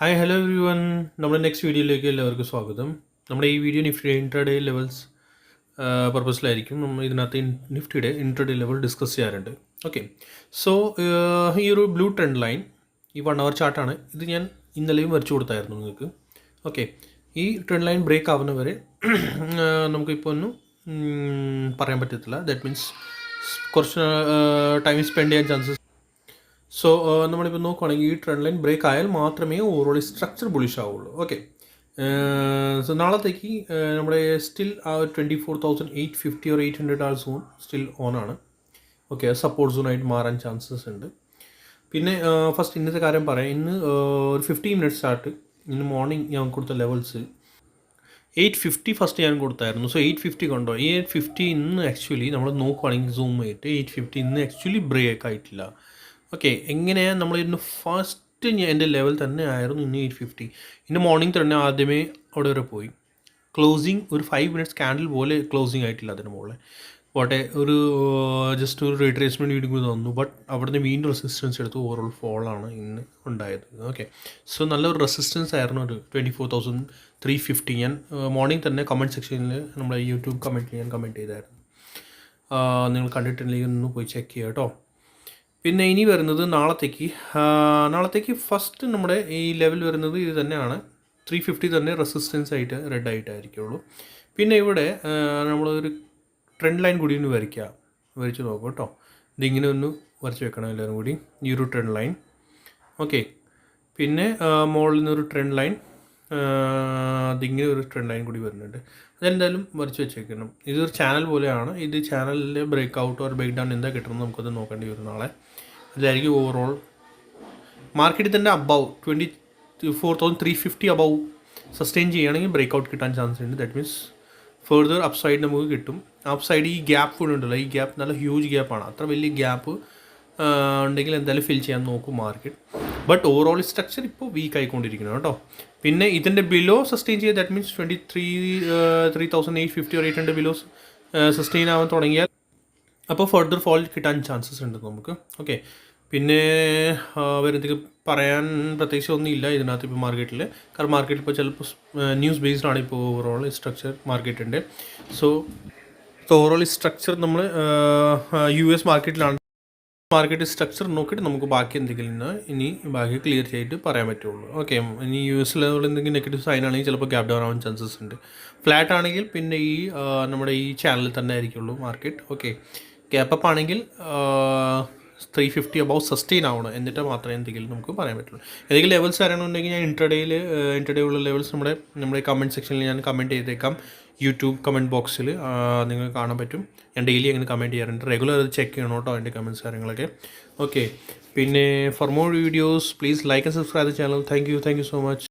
Hi hello everyone നമ്മുടെ next വീഡിയോയിലേക്ക് എല്ലാവർക്കും സ്വാഗതം. നമ്മുടെ ഈ വീഡിയോ നിഫ്റ്റി ഇൻട്രഡേ ലെവൽസ് പർപ്പസിലായിരിക്കും നമ്മൾ ഇതിനകത്ത് നിഫ്റ്റിയുടെ ഇൻട്രഡേ ലെവൽ ഡിസ്കസ് ചെയ്യാറുണ്ട്. ഓക്കെ സോ ഈ ഒരു ബ്ലൂ ട്രെൻഡ് ലൈൻ ഈ വൺ അവർ ചാർട്ടാണ് ഇത് ഞാൻ ഇന്നലെയും വരച്ചു കൊടുത്തായിരുന്നു നിങ്ങൾക്ക്. ഓക്കെ ഈ ട്രെൻഡ് ലൈൻ ബ്രേക്ക് ആവുന്നവരെ നമുക്കിപ്പോൾ ഒന്നും പറയാൻ പറ്റത്തില്ല. ദാറ്റ് മീൻസ് കുറച്ച് ടൈം സ്പെൻഡ് ചെയ്യാൻ ചാൻസസ് സോ നമ്മളിപ്പോൾ നോക്കുകയാണെങ്കിൽ ഈ ട്രെൻഡ് ലൈൻ ബ്രേക്ക് ആയാൽ മാത്രമേ ഓവറോൾ സ്ട്രക്ചർ ബുളിഷ് ആവുള്ളൂ. ഓക്കെ സോ നാളത്തേക്ക് uh, നമ്മുടെ സ്റ്റിൽ ആ twenty four thousand eight fifty or eight hundred ആ സോൺ സ്റ്റിൽ ഓൺ ആണ്. ഓക്കെ സപ്പോർട്ട് സോണായിട്ട് മാറാൻ ചാൻസസ് ഉണ്ട്. പിന്നെ ഫസ്റ്റ് ഇന്നത്തെ കാര്യം പറയാം. ഇന്ന് uh, ഒരു ഫിഫ്റ്റി മിനിറ്റ്സ് ആയിട്ട് ഇന്ന് മോർണിംഗ് ഞാൻ കൊടുത്ത ലെവൽസ് എയ്റ്റ് ഫിഫ്റ്റി ഫസ്റ്റ് ഞാൻ കൊടുത്തായിരുന്നു. സോ എയ്റ്റ് ഫിഫ്റ്റി കണ്ടോ? ഈ എയ്റ്റ് ഫിഫ്റ്റി ഇന്ന് ആക്ച്വലി നമ്മൾ നോക്കുവാണെങ്കിൽ സൂം ചെയ്തിട്ട് എയ്റ്റ് ഫിഫ്റ്റി ഇന്ന് ആക്ച്വലി ബ്രേക്ക് ആയിട്ടില്ല. ഓക്കെ എങ്ങനെയാണ് നമ്മൾ ഇന്ന് ഫസ്റ്റ് എന്റെ ലെവൽ തന്നെ ആയിരുന്നു ഇന്ന് എയ്റ്റ് ഫിഫ്റ്റി ഇന്ന് മോർണിംഗ് തന്നെ ആദ്യമേ അവിടെ വരെ പോയി. ക്ലോസിങ് ഒരു ഫൈവ് മിനിറ്റ്സ് കാൻഡിൽ പോലെ ക്ലോസിങ് ആയിട്ടില്ല അതിന് മുകളിൽ പോട്ടെ ഒരു ജസ്റ്റ് ഒരു റീട്രേസ്മെന്റ് വീഡിയോ തന്നു. ബട്ട് അവിടുന്ന് വീണ്ടും റെസിസ്റ്റൻസ് എടുത്ത് ഓവറോൾ ഫോളാണ് ഇന്ന് ഉണ്ടായത്. ഓക്കെ സോ നല്ലൊരു റെസിസ്റ്റൻസ് ആയിരുന്നു ഒരു twenty four thousand three fifty ഞാൻ മോർണിംഗ് തന്നെ കമന്റ് സെക്ഷനിൽ നമ്മുടെ യൂട്യൂബ് കമന്റ് ഞാൻ കമന്റ് ചെയ്തായിരുന്നു. നിങ്ങൾ കണ്ടിട്ടില്ലെങ്കിൽ ഒന്ന് പോയി ചെക്ക് ചെയ്യുക കേട്ടോ പിന്നെ ഇനി വരുന്നത് നാളത്തേക്ക്. നാളത്തേക്ക് ഫസ്റ്റ് നമ്മുടെ ഈ ലെവൽ വരുന്നത് ഇത് തന്നെയാണ്. ത്രീ ഫിഫ്റ്റി തന്നെ റെസിസ്റ്റൻസ് ആയിട്ട് റെഡ് ആയിട്ടായിരിക്കുള്ളൂ. പിന്നെ ഇവിടെ നമ്മളൊരു ട്രെൻഡ് ലൈൻ കൂടി ഒന്ന് വരയ്ക്കുക വരച്ച് നോക്കാം കേട്ടോ ഇതിങ്ങനെ ഒന്ന് വരച്ച് വെക്കണം എല്ലാവരും കൂടി. ഈ ഒരു ട്രെൻഡ് ലൈൻ ഓക്കെ പിന്നെ മുകളിൽ നിന്നൊരു ട്രെൻഡ് ലൈൻ അതിങ്ങനെ ഒരു ട്രെൻഡ് ലൈൻ കൂടി വരുന്നുണ്ട്. അതെന്തായാലും വരച്ച് വെച്ചേക്കണം. ഇതൊരു ചാനൽ പോലെയാണ്. ഇത് ചാനലിലെ break out or break down എന്താ കിട്ടുന്നത് നമുക്കത് നോക്കേണ്ടി വരും നാളെ. അതിലായിരിക്കും ഓവറോൾ മാർക്കറ്റിൽ തന്നെ above twenty four thousand three fifty above sustain ചെയ്യുകയാണെങ്കിൽ ബ്രേക്ക് ഔട്ട് കിട്ടാൻ ചാൻസ് ഉണ്ട്. That means further upside നമുക്ക് കിട്ടും. അപ്പ് സൈഡ് ഈ ഗ്യാപ്പ് കൂടെ ഉണ്ടല്ലോ. ഈ ഗ്യാപ്പ് നല്ല ഹ്യൂജ് ഗ്യാപ്പാണ് അത്ര വലിയ ഗ്യാപ്പ് ഉണ്ടെങ്കിൽ എന്തായാലും ഫിൽ ചെയ്യാൻ നോക്കും മാർക്കറ്റ് ബട്ട് ഓവറോൾ സ്ട്രക്ചർ ഇപ്പോൾ വീക്ക് ആയിക്കൊണ്ടിരിക്കണം കേട്ടോ. പിന്നെ ഇതിന്റെ ബിലോ സസ്റ്റെയിൻ ചെയ്യുക that means twenty three three thousand eight fifty ഒരു എയ്റ്റ് ഹൺഡ്രഡ് ബിലോ സസ്റ്റെയിൻ ആവാൻ തുടങ്ങിയാൽ അപ്പോൾ ഫർദർ ഫോൾ കിട്ടാൻ ചാൻസസ് ഉണ്ട് നമുക്ക്. ഓക്കെ പിന്നെ എന്തെങ്കിലും പറയാൻ പ്രത്യേകിച്ച് ഒന്നുമില്ല ഇതിനകത്ത് ഇപ്പോൾ മാർക്കറ്റിൽ കാരണം മാർക്കറ്റിൽ ഇപ്പോൾ ചിലപ്പോൾ ന്യൂസ് ബേസ്ഡ് ആണ് ഇപ്പോൾ ഓവറോൾ സ്ട്രക്ചർ മാർക്കറ്റിന്റെ സോ ഓവറോൾ സ്ട്രക്ചർ നമ്മൾ യു എസ് മാർക്കറ്റിലാണ് മാർക്കറ്റ് സ്ട്രക്ചർ നോക്കിയിട്ട് നമുക്ക് ബാക്കി എന്തെങ്കിലും ഇനി ബാക്കി ക്ലിയർ ചെയ്തിട്ട് പറയാൻ പറ്റുള്ളൂ. ഓക്കെ ഇനി യു എസ് എസിൽ എന്തെങ്കിലും നെഗറ്റീവ് സൈൻ ആണെങ്കിൽ ചിലപ്പോൾ ഗ്യാപ് ഡൗൺ ആവാൻ ചാൻസസ് ഉണ്ട്. ഫ്ലാറ്റ് ആണെങ്കിൽ പിന്നെ ഈ നമ്മുടെ ഈ ചാനലിൽ തന്നെ ആയിരിക്കുള്ളൂ മാർക്കറ്റ് ഓക്കെ ഗ്യാപ്പ് അപ്പ് ആണെങ്കിൽ ത്രീ ഫിഫ്റ്റി അബൌ സസ്റ്റെയിൻ ആവണം എന്നിട്ട് മാത്രമേ എന്തെങ്കിലും നമുക്ക് പറയാൻ പറ്റുള്ളൂ. ഏതെങ്കിലും ലെവൽസ് അറിയണമെന്നുണ്ടെങ്കിൽ ഞാൻ ഇൻട്രഡേയിൽ ഇൻട്രഡേ ഉള്ള ലെവൽസ് നമ്മുടെ നമ്മുടെ കമന്റ് സെക്ഷനിൽ ഞാൻ കമന്റ് ചെയ്തേക്കാം. യൂട്യൂബ് കമന്റ് ബോക്സിൽ നിങ്ങൾ കാണാൻ പറ്റും. ഞാൻ ഡെയിലി അങ്ങനെ കമന്റ് ചെയ്യാറുണ്ട്. റെഗുലർ അത് ചെക്ക് ചെയ്യണം കേട്ടോ എന്റെ കമന്റ്സ് കാര്യങ്ങളൊക്കെ. ഓക്കെ പിന്നെ for more videos please like and subscribe the channel thank you thank you so much